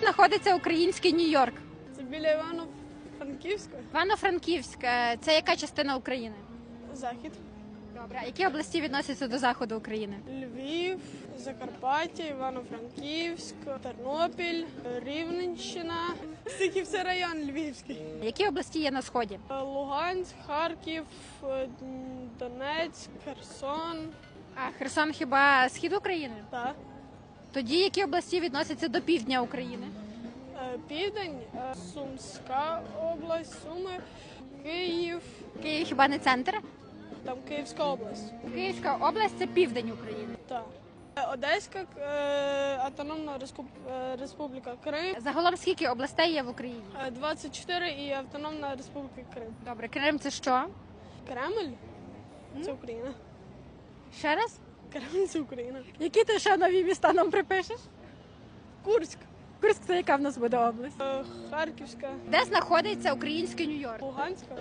Де знаходиться український Нью-Йорк? Це біля Івано-Франківська. Івано-Франківськ. Е, Це яка частина України? Захід. Добре. А які області відносяться до заходу України? Львів, Закарпаття, Івано-Франківськ, Тернопіль, Рівненщина. Тільки все район Львівський. Які області є на сході? Луганськ, Харків, Донецьк, Херсон. А Херсон хіба схід України? Та. Тоді які області відносяться до півдня України? Е, Південь, е, Сумська область, Суми, Київ, Київ хіба не центр? там Київська область. Київська область це південь України. Та. Е, Одеська автономна Республіка Крим. Загалом скільки областей є в Україні? Е, 24 і Автономна Республіка Крим. Добре, Крим це що? Кремль це Україна. Ще раз? Кремль це Україна. Які ти ще нові міста нам припишеш? Курськ, Курськ це яка в нас буде область? е, Харківська, Де знаходиться український Нью-Йорк? Луганська,